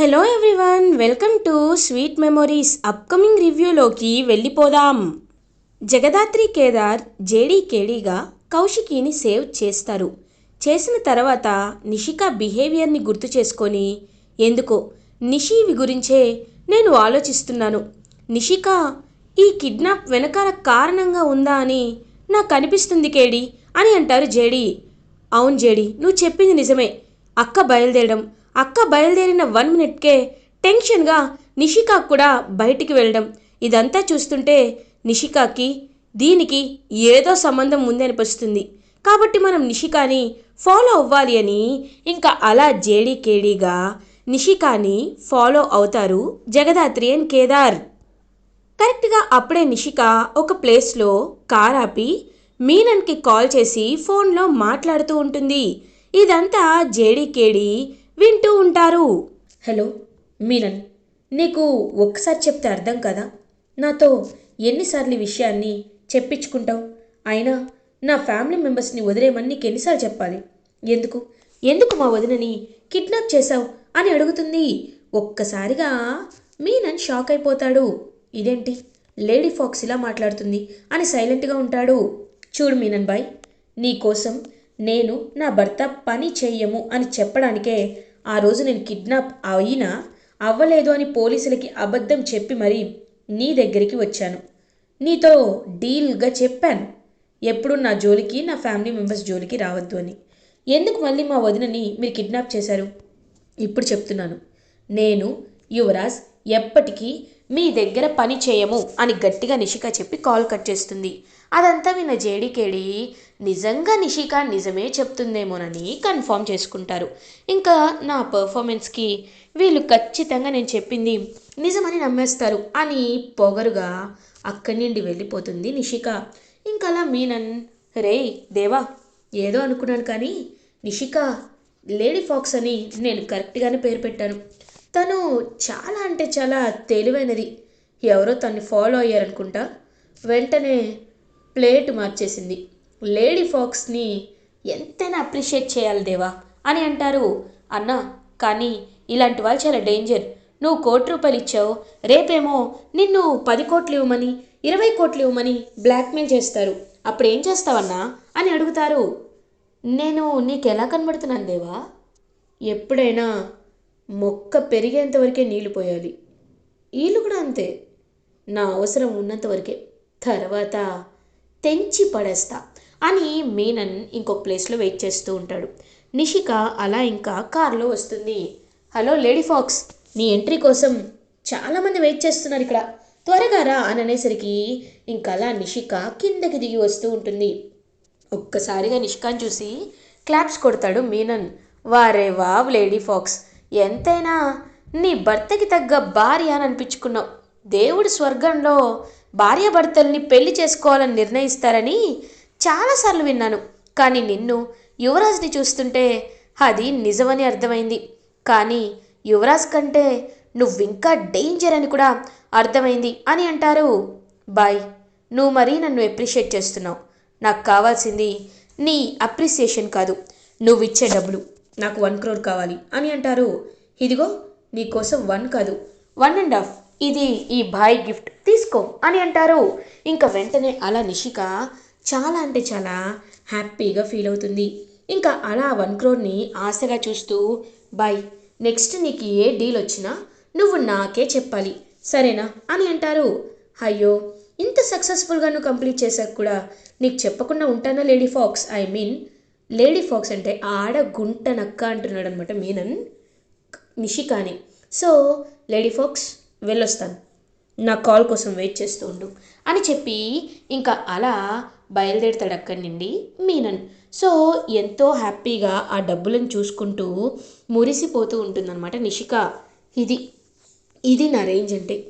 Hello everyone welcome to sweet memories upcoming రివ్యూలోకి వెళ్ళిపోదాం. Jagadhatri Kedar JD కేడీగా కౌశికీని సేవ్ చేస్తారు. చేసిన తర్వాత నిషిక బిహేవియర్ని గుర్తు చేసుకొని ఎందుకో? నిషివి గురించే నేను ఆలోచిస్తున్నాను. నిషిక ఈ కిడ్నాప్ వెనకాల కారణంగా ఉందా అని నాకు అనిపిస్తుంది కేడి అని అంటారు జేడీ. అవును జేడి నువ్వు చెప్పింది నిజమే. అక్క బయలుదేరడం. అక్క బయలుదేరిన వన్ మినిట్కే టెన్షన్గా నిషికా కూడా బయటికి వెళ్ళడం. ఇదంతా చూస్తుంటే నిషికాకి దీనికి ఏదో సంబంధం ఉంది అనిపిస్తుంది. కాబట్టి మనం నిషికాని ఫాలో అవ్వాలి అని ఇంకా అలా జేడీకేడీగా నిషికాని ఫాలో అవుతారు జగదాత్రి అండ్ కేదార్. కరెక్ట్గా అప్పుడే నిషిక ఒక ప్లేస్లో కార్ ఆపి మీనన్కి కాల్ చేసి ఫోన్లో మాట్లాడుతూ ఉంటుంది. ఇదంతా జేడీకేడి వింటూ ఉంటారు. హలో మీనన్ నీకు ఒక్కసారి చెప్తే అర్థం కదా? నాతో ఎన్నిసార్లు ఈ విషయాన్ని చెప్పించుకుంటావు? అయినా నా ఫ్యామిలీ మెంబర్స్ని వదిలేయమని నీకు ఎన్నిసార్లు చెప్పాలి? ఎందుకు? ఎందుకు మా వదినని కిడ్నాప్ చేశావు అని అడుగుతుంది. ఒక్కసారిగా మీనన్ షాక్ అయిపోతాడు. ఇదేంటి? లేడీ ఫాక్స్ ఇలా మాట్లాడుతుంది అని సైలెంట్గా ఉంటాడు. చూడు మీనన్ బాయ్ నీకోసం నేను నా భర్త పని చెయ్యము అని చెప్పడానికే ఆ రోజు నేను కిడ్నాప్ అయినా అవ్వలేదు అని పోలీసులకి అబద్ధం చెప్పి మరీ నీ దగ్గరికి వచ్చాను. నీతో డీల్గా చెప్పాను. ఎప్పుడు నా జోలికి నా ఫ్యామిలీ మెంబర్స్ జోలికి రావద్దు అని. ఎందుకు మళ్ళీ మా వదినని మీరు కిడ్నాప్ చేశారు? ఇప్పుడు చెప్తున్నాను. నేను యువరాజ్ ఎప్పటికీ మీ దగ్గర పని చేయము అని గట్టిగా నిషిక చెప్పి కాల్ కట్ చేస్తుంది. అదంతా విన్న జేడీకేడి నిజంగా నిషిక నిజమే చెప్తుందేమోనని కన్ఫర్మ్ చేసుకుంటారు. ఇంకా నా పర్ఫార్మెన్స్కి వీళ్ళు ఖచ్చితంగా నేను చెప్పింది నిజమని నమ్మేస్తారు అని పొగరుగా అక్కడి నుండి వెళ్ళిపోతుంది నిషిక. ఇంకలా మీనన్ రే దేవా ఏదో అనుకున్నాను కానీ నిషిక లేడీ ఫాక్స్ అని నేను కరెక్ట్గానే పేరు పెట్టాను. తను చాలా అంటే చాలా తెలివైనది. ఎవరో తన్ని ఫాలో అయ్యారనుకుంటా వెంటనే ప్లేట్ మార్చేసింది. లేడీ ఫాక్స్ని ఎంతైనా అప్రిషియేట్ చేయాలి దేవా అని అంటారు. అన్నా కానీ ఇలాంటి వాళ్ళు చాలా డేంజర్. నువ్వు కోటి రూపాయలు ఇచ్చావు. రేపేమో నిన్ను పది కోట్లు ఇవ్వమని ఇరవై కోట్లు ఇవ్వమని బ్లాక్మెయిల్ చేస్తారు. అప్పుడు ఏం చేస్తావన్నా అని అడుగుతారు. నేను నీకు ఎలా కనబడుతున్నాను దేవా? ఎప్పుడైనా మొక్క పెరిగేంత వరకే నీళ్ళు పోయాలి. వీళ్ళు కూడా అంతే. నా అవసరం ఉన్నంత వరకే. తర్వాత తెంచి పడేస్తా అని మీనన్ ఇంకొక ప్లేస్లో వెయిట్ చేస్తూ ఉంటాడు. నిషిక అలా ఇంకా కారులో వస్తుంది. హలో లేడీ ఫాక్స్ నీ ఎంట్రీ కోసం చాలామంది వెయిట్ చేస్తున్నారు ఇక్కడ. త్వరగా రా అని అనేసరికి ఇంకలా అలా నిషిక కిందకి దిగి వస్తూ ఉంటుంది. ఒక్కసారిగా నిష్కాన్ చూసి క్లాప్స్ కొడతాడు మీనన్. వారే వావ్ లేడీ ఫాక్స్ ఎంతైనా నీ భర్తకి తగ్గ భార్య అని అనిపించుకున్నావు. దేవుడు స్వర్గంలో భార్యాభర్తల్ని పెళ్ళి చేసుకోవాలని నిర్ణయిస్తారని చాలాసార్లు విన్నాను. కానీ నిన్ను యువరాజ్ని చూస్తుంటే అది నిజమని అర్థమైంది. కానీ యువరాజ్ కంటే నువ్వింకా డేంజర్ అని కూడా అర్థమైంది అని అంటారు. బాయ్ నువ్వు మరీ నన్ను ఎప్రిషియేట్ చేస్తున్నావు. నాకు కావాల్సింది నీ అప్రిసియేషన్ కాదు. నువ్వు ఇచ్చే డబ్బులు. నాకు వన్ క్రోర్ కావాలి. అని అంటారు. ఇదిగో నీకోసం వన్ కాదు. One and half. ఇది ఈ బాయ్ గిఫ్ట్. తీసుకో అని అంటారు. ఇంకా వెంటనే అలా నిషిక చాలా అంటే చాలా హ్యాపీగా ఫీల్ అవుతుంది. ఇంకా అలా వన్ క్రోర్ని ఆశగా చూస్తూ బాయ్ నెక్స్ట్ నీకు ఏ డీల్ వచ్చినా నువ్వు నాకే చెప్పాలి. సరేనా? అని అంటారు. అయ్యో ఇంత సక్సెస్ఫుల్గా నువ్వు కంప్లీట్ చేశాక కూడా నీకు చెప్పకుండా ఉంటానా lady fox? I mean lady fox అంటే ఆడ గుంట నక్క అంటున్నాడు అనమాట మీనన్ నిషికాని. సో లేడీ ఫాక్స్ వెళ్ళొస్తాను. నా కాల్ కోసం వెయిట్ చేస్తూ ఉండు. అని చెప్పి ఇంకా అలా బయలుదేరుతాడు అక్కడి నుండి మీనన్. సో ఎంతో హ్యాపీగా ఆ డబ్బులను చూసుకుంటూ మురిసిపోతూ ఉంటుందన్నమాట నిషిక. ఇది ఇది నా రేంజ్ అంటే.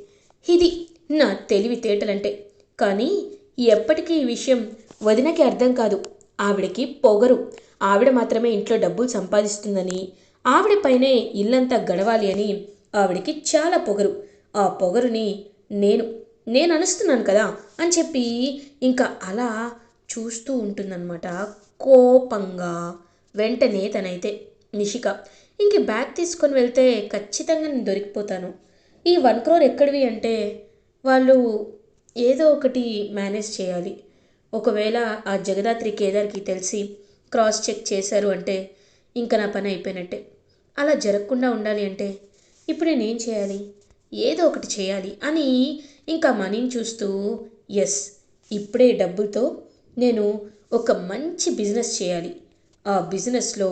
ఇది నా తెలివితేటలంటే. కానీ ఎప్పటికీ ఈ విషయం వదినకి అర్థం కాదు. ఆవిడకి పొగరు. ఆవిడ మాత్రమే ఇంట్లో డబ్బులు సంపాదిస్తుందని ఆవిడ పైనే ఇల్లంతా గడవాలి అని ఆవిడకి చాలా పొగరు. ఆ పొగరుని నేను నేను అనుస్తున్నాను కదా అని చెప్పి ఇంకా అలా చూస్తూ ఉంటుందన్నమాట కోపంగా. వెంటనే తనైతే నిషిక ఇంక బ్యాగ్ తీసుకొని వెళ్తే ఖచ్చితంగా నేను దొరికిపోతాను. ఈ వన్ క్రోర్ ఎక్కడివి అంటే వాళ్ళు ఏదో ఒకటి మేనేజ్ చేయాలి. ఒకవేళ ఆ జగదాత్రి కేదార్కి తెలిసి క్రాస్ చెక్ చేశారు అంటే ఇంకా నా పని అయిపోయినట్టే. అలా జరగకుండా ఉండాలి అంటే ఇప్పుడు నేనేం చేయాలి ఏదో ఒకటి చేయాలి అని ఇంకా మనీని చూస్తూ ఎస్ ఇప్పుడే డబ్బులతో నేను ఒక మంచి బిజినెస్ చేయాలి. ఆ బిజినెస్లో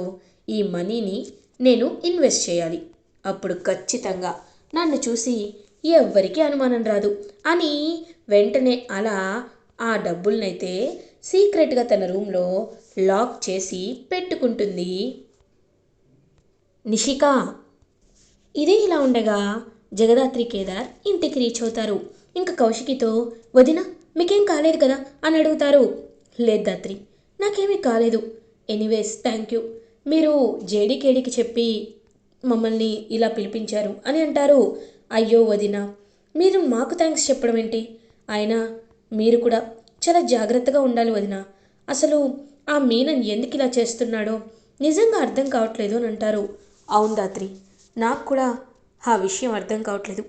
ఈ మనీని నేను ఇన్వెస్ట్ చేయాలి. అప్పుడు ఖచ్చితంగా నన్ను చూసి ఎవ్వరికీ అనుమానం రాదు అని వెంటనే అలా ఆ డబ్బులనైతే సీక్రెట్గా తన రూమ్లో లాక్ చేసి పెట్టుకుంటుంది. నిషిక ఇదే ఇలా ఉండగా జగదాత్రి కేదార్ ఇంటికి రీచ్ అవుతారు. ఇంకా కౌశికితో వదిన మీకేం కాలేదు కదా? అని అడుగుతారు. లేదు దాత్రి నాకేమీ కాలేదు. Anyways thank you. మీరు జేడీకేడీకి చెప్పి మమ్మల్ని ఇలా పిలిపించారు అని అంటారు. అయ్యో వదిన మీరు మాకు థ్యాంక్స్ చెప్పడం ఏంటి అయినా మీరు కూడా చాలా జాగ్రత్తగా ఉండాలి వదిన. అసలు ఆ మీనన్ ఎందుకు ఇలా చేస్తున్నాడో నిజంగా అర్థం కావట్లేదు అని అంటారు. అవును దాత్రి నాకు కూడా ఆ విషయం అర్థం కావట్లేదు.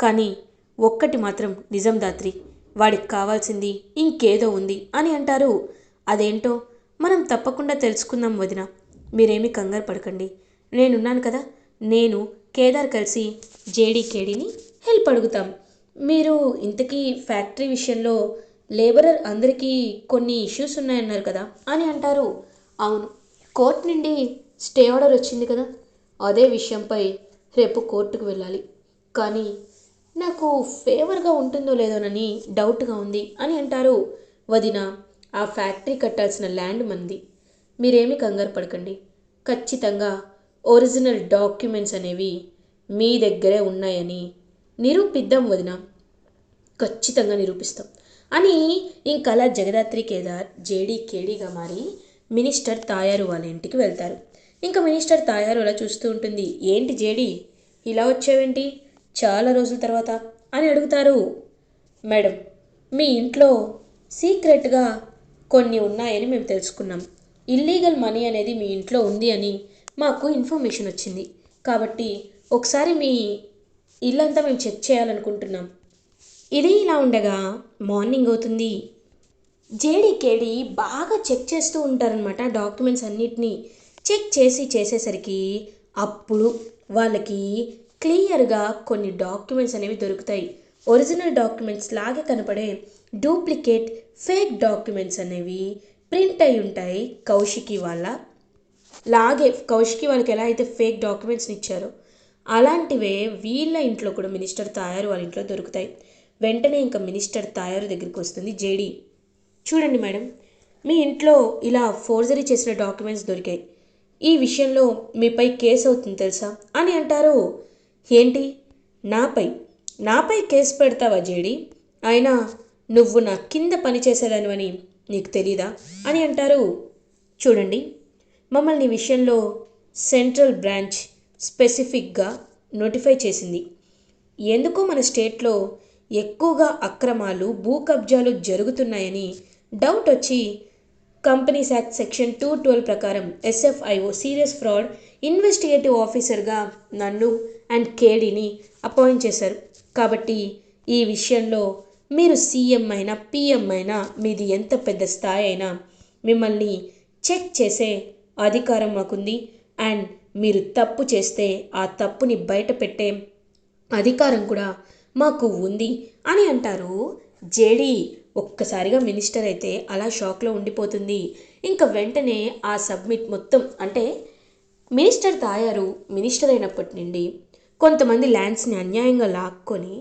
కానీ ఒక్కటి మాత్రం నిజం దాత్రి వాడికి కావాల్సింది ఇంకేదో ఉంది అని అంటారు. అదేంటో మనం తప్పకుండా తెలుసుకుందాం వదిన. మీరేమీ కంగారు పడకండి. నేనున్నాను కదా నేను కేదార్ కలిసి జేడీ కేడీని హెల్ప్ అడుగుతాం. మీరు ఇంతకీ ఫ్యాక్టరీ విషయంలో లేబరర్ అందరికీ కొన్ని ఇష్యూస్ ఉన్నాయన్నారు కదా? అని అంటారు. అవును. కోర్ట్ నుండి స్టే ఆర్డర్ వచ్చింది కదా? అదే విషయంపై రేపు కోర్టుకు వెళ్ళాలి. కానీ నాకు ఫేవర్గా ఉంటుందో లేదోనని డౌట్గా ఉంది అని అంటారు వదిన. ఆ ఫ్యాక్టరీ కట్టాల్సిన ల్యాండ్ మంది. మీరేమి కంగారు పడకండి. ఖచ్చితంగా ఒరిజినల్ డాక్యుమెంట్స్ అనేవి మీ దగ్గరే ఉన్నాయని నిరూపిద్దాం వదిన. ఖచ్చితంగా నిరూపిస్తాం. అని ఇంకలా జగదాత్రి కేదార్ జేడీ కేడీగా మారి మినిస్టర్ తాయారు వాళ్ళ ఇంటికి వెళ్తారు. ఇంకా మినిస్టర్ తాయారు అలా చూస్తూ ఉంటుంది. ఏంటి జేడీ ఇలా వచ్చావేంటి? చాలా రోజుల తర్వాత అని అడుగుతారు. మేడం మీ ఇంట్లో సీక్రెట్గా కొన్ని ఉన్నాయని మేము తెలుసుకున్నాం. ఇల్లీగల్ మనీ అనేది మీ ఇంట్లో ఉంది అని మాకు ఇన్ఫర్మేషన్ వచ్చింది. కాబట్టి ఒకసారి మీ ఇల్లంతా మేము చెక్ చేయాలనుకుంటున్నాం. ఇది ఇలా ఉండగా మార్నింగ్ అవుతుంది. జేడీకేడి బాగా చెక్ చేస్తూ ఉంటారనమాట డాక్యుమెంట్స్ అన్నిటినీ. చెక్ చేసి చేసేసరికి అప్పుడు వాళ్ళకి క్లియర్గా కొన్ని డాక్యుమెంట్స్ అనేవి దొరుకుతాయి. ఒరిజినల్ డాక్యుమెంట్స్ లాగే కనపడే డూప్లికేట్ ఫేక్ డాక్యుమెంట్స్ అనేవి ప్రింట్ అయి ఉంటాయి కౌశికి వాళ్ళ. లాగే కౌశికి వాళ్ళకి ఎలా అయితే ఫేక్ డాక్యుమెంట్స్ని ఇచ్చారో అలాంటివే వీళ్ళ ఇంట్లో కూడా మినిస్టర్ తాయారు వాళ్ళ ఇంట్లో దొరుకుతాయి. వెంటనే ఇంకా మినిస్టర్ తాయారు దగ్గరికి వస్తుంది జేడీ. చూడండి మేడం మీ ఇంట్లో ఇలా ఫోర్జరీ చేసిన డాక్యుమెంట్స్ దొరికాయి. ఈ విషయంలో మీపై కేసు అవుతుంది తెలుసా? అని అంటారు. ఏంటి? నాపై. నాపై కేసు పెడతావా జేడి? అయినా నువ్వు నా కింద పని అని నీకు తెలీదా? అని అంటారు. చూడండి. మమ్మల్ని విషయంలో సెంట్రల్ బ్రాంచ్ స్పెసిఫిక్గా నోటిఫై చేసింది. ఎందుకో మన స్టేట్లో ఎక్కువగా అక్రమాలు భూ కబ్జాలు జరుగుతున్నాయని డౌట్ వచ్చి companies act section two twelve ప్రకారం ఎస్ఎఫ్ఐఓ సీరియస్ ఫ్రాడ్ ఇన్వెస్టిగేటివ్ ఆఫీసర్గా నన్ను అండ్ కేడీని అపాయింట్ చేశారు. కాబట్టి ఈ విషయంలో మీరు సీఎం అయినా పిఎం అయినా మీది ఎంత పెద్ద స్థాయి అయినా మిమ్మల్ని చెక్ చేసే అధికారం మాకుంది. అండ్ మీరు తప్పు చేస్తే ఆ తప్పుని బయట పెట్టే అధికారం కూడా మాకు ఉంది అని అంటారు. జేడీ ఒక్కసారిగా మినిస్టర్ అయితే అలా షాక్లో ఉండిపోతుంది. ఇంకా వెంటనే ఆ సబ్మిట్ మొత్తం అంటే మినిస్టర్ తాయారు మినిస్టర్ అయినప్పటి నుండి కొంతమంది ల్యాండ్స్ని అన్యాయంగా లాక్కొని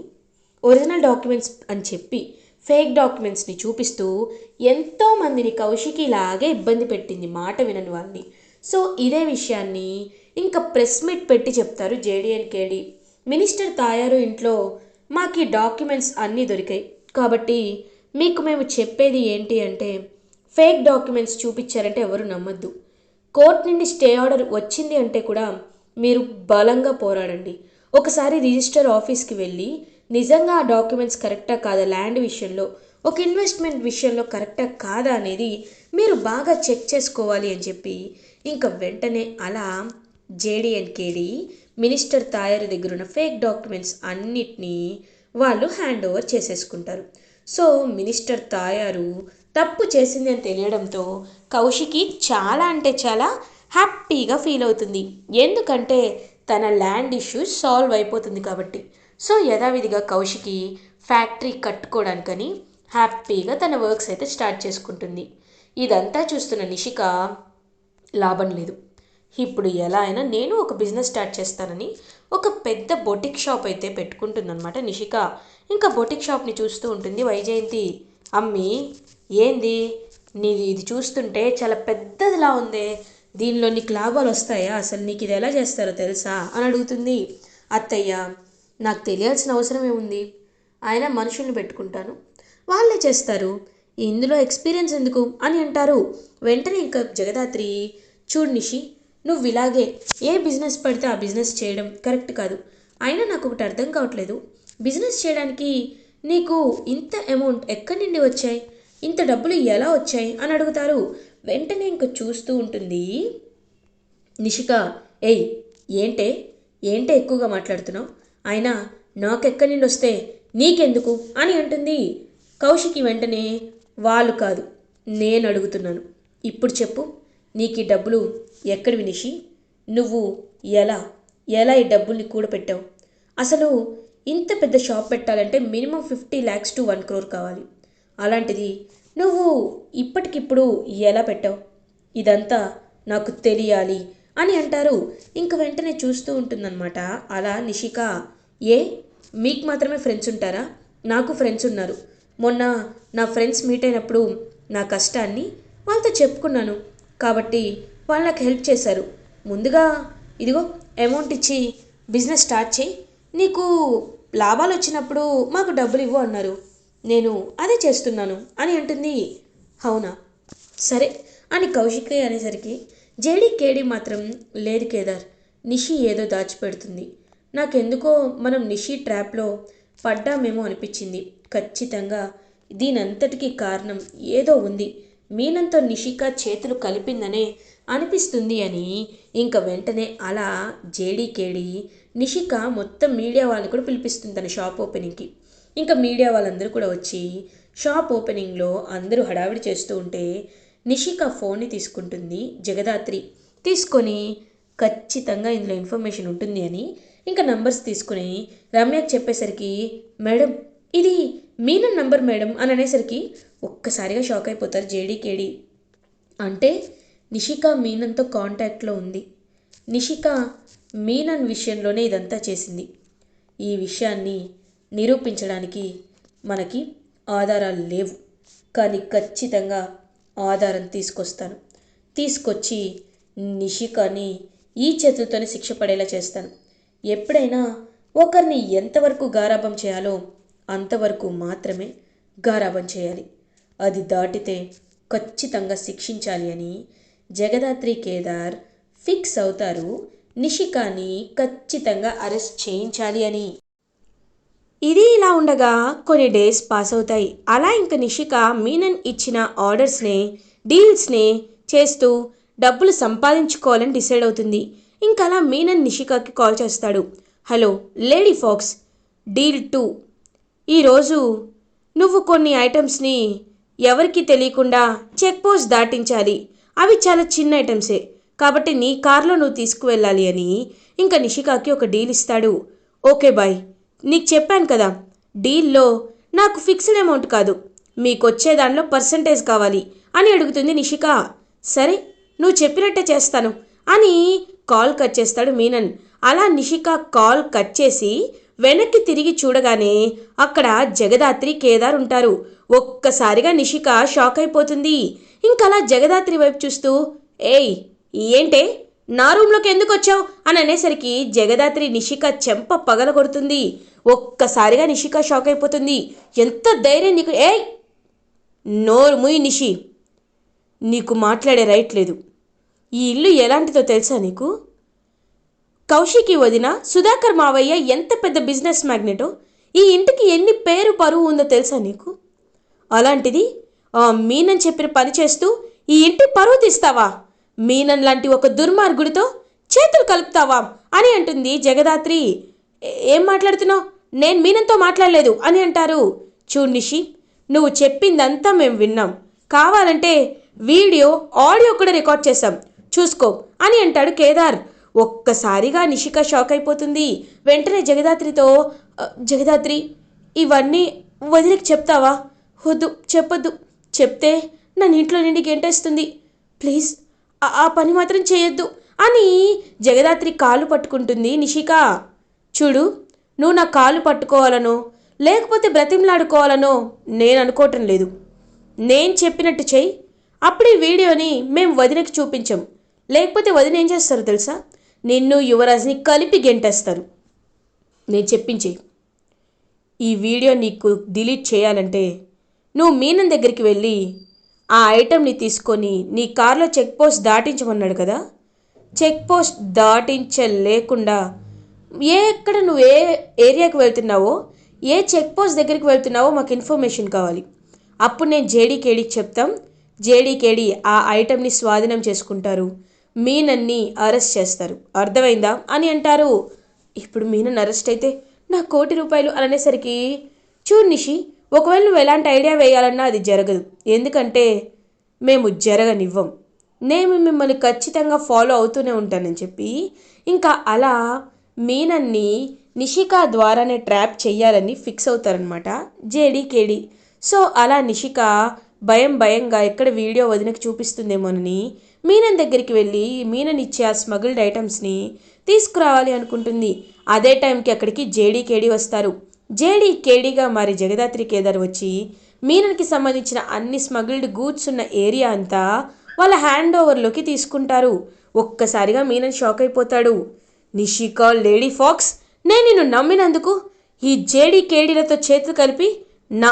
ఒరిజినల్ డాక్యుమెంట్స్ అని చెప్పి ఫేక్ డాక్యుమెంట్స్ని చూపిస్తూ ఎంతో మందిని కౌశికి లాగే ఇబ్బంది పెట్టింది మాట వినని వాళ్ళని. సో ఇదే విషయాన్ని ఇంకా ప్రెస్ మీట్ పెట్టి చెప్తారు జేడీఎన్కేడి మినిస్టర్ తాయారు ఇంట్లో మాకు ఈ డాక్యుమెంట్స్ అన్నీ దొరికాయి. కాబట్టి మీకు మేము చెప్పేది ఏంటి అంటే ఫేక్ డాక్యుమెంట్స్ చూపించారంటే ఎవరు నమ్మద్దు. కోర్ట్ నుండి స్టే ఆర్డర్ వచ్చింది అంటే కూడా మీరు బలంగా పోరాడండి. ఒకసారి రిజిస్టర్ ఆఫీస్కి వెళ్ళి నిజంగా ఆ డాక్యుమెంట్స్ కరెక్టా కాదా ల్యాండ్ విషయంలో ఒక ఇన్వెస్ట్మెంట్ విషయంలో కరెక్టా కాదా అనేది మీరు బాగా చెక్ చేసుకోవాలి అని చెప్పి ఇంకా వెంటనే అలా జేడీ మినిస్టర్ తాయారు దగ్గర ఉన్న ఫేక్ డాక్యుమెంట్స్ అన్నిటినీ వాళ్ళు హ్యాండ్ ఓవర్ చేసేసుకుంటారు. సో మినిస్టర్ తాయారు తప్పు చేసింది అని తెలియడంతో కౌశికి చాలా అంటే చాలా హ్యాపీగా ఫీల్ అవుతుంది. ఎందుకంటే తన ల్యాండ్ ఇష్యూస్ సాల్వ్ అయిపోతుంది కాబట్టి. సో యథావిధిగా కౌశికి ఫ్యాక్టరీ కట్టుకోవడానికని హ్యాపీగా తన వర్క్స్ అయితే స్టార్ట్ చేసుకుంటుంది. ఇదంతా చూస్తున్న నిషిక లాభం లేదు. ఇప్పుడు ఎలా అయినా నేను ఒక బిజినెస్ స్టార్ట్ చేస్తానని ఒక పెద్ద బొటిక్ షాప్ అయితే పెట్టుకుంటుందన్నమాట నిషిక. ఇంకా బొటిక్ షాప్ని చూస్తూ ఉంటుంది వైజయంతి. అమ్మి ఏంది? నీది ఇది చూస్తుంటే చాలా పెద్దదిలా ఉందే. దీనిలో నీకు లాభాలు వస్తాయా? అసలు నీకు ఇది ఎలా చేస్తారో తెలుసా? అని అడుగుతుంది. అత్తయ్య నాకు తెలియాల్సిన అవసరం ఏముంది? ఆయన మనుషుల్ని పెట్టుకుంటాను. వాళ్ళే చేస్తారు. ఇందులో ఎక్స్పీరియన్స్ ఎందుకు? అని అంటారు. వెంటనే ఇంకా జగదాత్రి చూడు నిషి నువ్వు ఇలాగే ఏ బిజినెస్ పడితే ఆ బిజినెస్ చేయడం కరెక్ట్ కాదు. అయినా నాకు ఒకటి అర్థం కావట్లేదు. బిజినెస్ చేయడానికి నీకు ఇంత అమౌంట్ ఎక్కడి నుండి వచ్చాయి? ఇంత డబ్బులు ఎలా వచ్చాయి? అని అడుగుతారు. వెంటనే ఇంక చూస్తూ ఉంటుంది. నిషిక ఏయ్ ఏంటే? ఏంటే ఎక్కువగా మాట్లాడుతున్నావు? అయినా నాకెక్కడి నుండి వస్తే నీకెందుకు? అని అంటుంది. కౌశికి వెంటనే వాళ్ళు కాదు నేను అడుగుతున్నాను. ఇప్పుడు చెప్పు. నీకు ఈ డబ్బులు ఎక్కడివి నిషి నువ్వు ఎలా? ఎలా ఈ డబ్బుల్ని కూడబెట్టావు? అసలు ఇంత పెద్ద షాప్ పెట్టాలంటే minimum fifty lakhs to one crore కావాలి. అలాంటిది నువ్వు ఇప్పటికిప్పుడు ఎలా పెట్టావు? ఇదంతా నాకు తెలియాలి అని అంటారు. ఇంక వెంటనే చూస్తూ ఉంటుందన్నమాట. అలా నిషిక ఏ? మీకు మాత్రమే ఫ్రెండ్స్ ఉంటారా? నాకు ఫ్రెండ్స్ ఉన్నారు. మొన్న నా ఫ్రెండ్స్ మీట్ అయినప్పుడు నా కష్టాన్ని వాళ్ళతో చెప్పుకున్నాను. కాబట్టి వాళ్ళు నాకు హెల్ప్ చేశారు. ముందుగా ఇదిగో అమౌంట్ ఇచ్చి బిజినెస్ స్టార్ట్ చేయి. నీకు లాభాలు వచ్చినప్పుడు మాకు డబ్బులు ఇవ్వు అన్నారు. నేను అదే చేస్తున్నాను అని అంటుంది. అవునా? సరే అని కౌశిక్ అనేసరికి జేడీ కేడీ మాత్రం లేదు కేదార్ నిషి ఏదో దాచిపెడుతుంది. నాకెందుకో మనం నిషి ట్రాప్లో పడ్డామేమో అనిపించింది. ఖచ్చితంగా దీనంతటికీ కారణం ఏదో ఉంది. మీనంతో నిషిక చేతులు కలిపిందనే అనిపిస్తుంది అని ఇంకా వెంటనే అలా జేడీకేడి నిషిక మొత్తం మీడియా వాళ్ళని కూడా పిలిపిస్తుంది తన షాప్ ఓపెనింగ్కి. ఇంకా మీడియా వాళ్ళందరూ కూడా వచ్చి షాప్ ఓపెనింగ్లో అందరూ హడావిడి చేస్తూ ఉంటే నిషిక ఫోన్ని తీసుకుంటుంది జగదాత్రి. తీసుకొని ఖచ్చితంగా ఇందులో ఇన్ఫర్మేషన్ ఉంటుంది అని ఇంకా నంబర్స్ తీసుకుని రమ్యకి చెప్పేసరికి మేడం ఇది మీనన్ నంబర్ మేడం అని అనేసరికి ఒక్కసారిగా షాక్ అయిపోతారు. జేడీకేడి అంటే నిషిక మీనన్తో కాంటాక్ట్లో ఉంది. నిషిక మీనన్ విషయంలోనే ఇదంతా చేసింది. ఈ విషయాన్ని నిరూపించడానికి మనకి ఆధారాలు లేవు. కానీ ఖచ్చితంగా ఆధారం తీసుకొస్తాను. తీసుకొచ్చి నిషికని ఈ చేతులతోనే శిక్ష పడేలా చేస్తాను. ఎప్పుడైనా ఒకరిని ఎంతవరకు గారాభం చేయాలో అంతవరకు మాత్రమే గారాభం చేయాలి. అది దాటితే ఖచ్చితంగా శిక్షించాలి అని జగదాత్రి కేదార్ ఫిక్స్ అవుతారు. నిషికాని ఖచ్చితంగా అరెస్ట్ చేయించాలి అని. ఇది ఇలా ఉండగా కొన్ని డేస్ పాస్ అవుతాయి. అలా ఇంక నిషిక మీనన్ ఇచ్చిన ఆర్డర్స్ని డీల్స్ని చేస్తూ డబ్బులు సంపాదించుకోవాలని డిసైడ్ అవుతుంది. ఇంకా అలా మీనన్ నిషికాకి కాల్ చేస్తాడు. Hello lady fox deal two. ఈరోజు నువ్వు కొన్ని ఐటమ్స్ని ఎవరికి తెలియకుండా చెక్ పోస్ట్ దాటించాలి. అవి చాలా చిన్న ఐటమ్సే. కాబట్టి నీ కార్లో నువ్వు తీసుకువెళ్ళాలి అని ఇంకా నిషికాకి ఒక డీల్ ఇస్తాడు. Okay bye. నీకు చెప్పాను కదా డీల్లో నాకు ఫిక్స్డ్ అమౌంట్ కాదు. మీకు వచ్చే దానిలో పర్సంటేజ్ కావాలి అని అడుగుతుంది నిషిక. సరే నువ్వు చెప్పినట్టే చేస్తాను అని కాల్ కట్ చేస్తాడు మీనన్. అలా నిషిక కాల్ కట్ చేసి వెనక్కి తిరిగి చూడగానే అక్కడ జగదాత్రి కేదార్ ఉంటారు. ఒక్కసారిగా నిషిక షాక్ అయిపోతుంది. ఇంకలా జగదాత్రి వైపు చూస్తూ ఏయ్ ఏంటే? నా రూమ్లోకి ఎందుకు వచ్చావు? అని అనేసరికి జగదాత్రి నిషిక చెంప పగలగొడుతుంది ఒక్కసారిగా నిషిక షాక్ అయిపోతుంది. ఎంత ధైర్యం నీకు? ఏయ్ నోరు ముయి నిషి. నీకు మాట్లాడే రైట్ లేదు. ఈ ఇల్లు ఎలాంటిదో తెలుసా నీకు? కౌశికి వదిన సుధాకర్ మావయ్య ఎంత పెద్ద బిజినెస్ మ్యాగ్నెటో? ఈ ఇంటికి ఎన్ని పేరు పరువు ఉందో తెలుసా నీకు? అలాంటిది మీనన్ చెప్పిన పని చేస్తూ ఈ ఇంటి పరువు తీస్తావా? మీనన్ లాంటి ఒక దుర్మార్గుడితో చేతులు కలుపుతావా? అని అంటుంది జగదాత్రి. ఏం మాట్లాడుతున్నావు? నేను మీనంతో మాట్లాడలేదు అని అంటారు. చూడు నిషి నువ్వు చెప్పిందంతా మేము విన్నాం. కావాలంటే వీడియో ఆడియో కూడా రికార్డ్ చేశాం. చూసుకో అని అంటాడు కేదార్. ఒక్కసారిగా నిషిక షాక్ అయిపోతుంది. వెంటనే జగదాత్రితో జగదాత్రి ఇవన్నీ వదిలికి చెప్తావా? వద్దు చెప్పొద్దు. చెప్తే నన్ను ఇంట్లో నుండి గెంటేస్తుంది. ప్లీజ్ ఆ- పని మాత్రం చేయొద్దు అని జగదాత్రి కాలు పట్టుకుంటుంది నిషిక. చూడు నువ్వు నా కాలు పట్టుకోవాలనో లేకపోతే బ్రతిమలాడుకోవాలనో నేను అనుకోవటం లేదు. నేను చెప్పినట్టు చెయ్యి. అప్పుడు ఈ వీడియోని మేము వదినకి చూపించాం. లేకపోతే వదిన ఏం చేస్తారో తెలుసా? నిన్ను యువరాజ్ని కలిపి గెంటేస్తారు. నేను చెప్పించే ఈ వీడియో నీకు డిలీట్ చేయాలంటే నువ్వు మీనం దగ్గరికి వెళ్ళి ఆ ఐటెంని తీసుకొని నీ కార్లో చెక్ పోస్ట్ దాటించమన్నాడు కదా? చెక్ పోస్ట్ దాటించలేకుండా ఏ ఎక్కడ నువ్వు ఏ ఏరియాకి వెళ్తున్నావో ఏ చెక్ పోస్ట్ దగ్గరికి వెళ్తున్నావో మాకు ఇన్ఫర్మేషన్ కావాలి. అప్పుడు నేను జేడీకేడీకి చెప్తాం. జేడీకేడీ ఆ ఐటెంని స్వాధీనం చేసుకుంటారు. మీనన్ని అరెస్ట్ చేస్తారు. అర్థమైందా? అని అంటారు. ఇప్పుడు మీనన్ అరెస్ట్ అయితే నా కోటి రూపాయలు అని అనేసరికి చూడు నిషి ఒకవేళ నువ్వు ఎలాంటి ఐడియా వేయాలన్నా అది జరగదు. ఎందుకంటే మేము జరగనివ్వం. నేను మిమ్మల్ని ఖచ్చితంగా ఫాలో అవుతూనే ఉంటానని చెప్పి ఇంకా అలా మీనన్ని నిషికా ద్వారానే ట్రాప్ చెయ్యాలని ఫిక్స్ అవుతారనమాట జేడీకేడి సో అలా నిషిక భయం భయంగా ఎక్కడ వీడియో వదినకి చూపిస్తుందేమోనని మీనన్ దగ్గరికి వెళ్ళి మీనన్ ఇచ్చే ఆ స్మగుల్డ్ ఐటమ్స్ని తీసుకురావాలి అనుకుంటుంది. అదే టైంకి అక్కడికి జేడీ కేడీ వస్తారు. జేడీ కేడీగా మారి జగదాత్రి కేదార్ వచ్చి మీనన్కి సంబంధించిన అన్ని స్మగుల్డ్ గూడ్స్ ఉన్న ఏరియా అంతా వాళ్ళ హ్యాండ్ ఓవర్లోకి తీసుకుంటారు. ఒక్కసారిగా మీనన్ షాక్ అయిపోతాడు. నిషికా లేడీ ఫాక్స్ నేను నిన్ను నమ్మినందుకు ఈ జేడీ కేడీలతో చేతులు కలిపి నా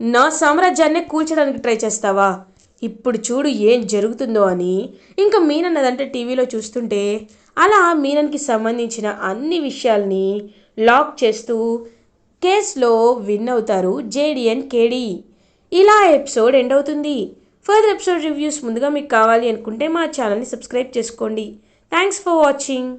నా సామ్రాజ్యాన్నే కూల్చడానికి ట్రై చేస్తావా? ఇప్పుడు చూడు ఏం జరుగుతుందో అని. ఇంకా మీనన్ అదంటే టీవీలో చూస్తుంటే అలా మీనన్కి సంబంధించిన అన్ని విషయాల్ని లాక్ చేస్తూ కేసులో విన్ అవుతారు జేడిఎన్ కేడి. ఇలా ఎపిసోడ్ ఎండ్ అవుతుంది. ఫర్దర్ ఎపిసోడ్ రివ్యూస్ ముందుగా మీకు కావాలి అనుకుంటే మా ఛానల్ని సబ్స్క్రైబ్ చేసుకోండి. Thanks for watching.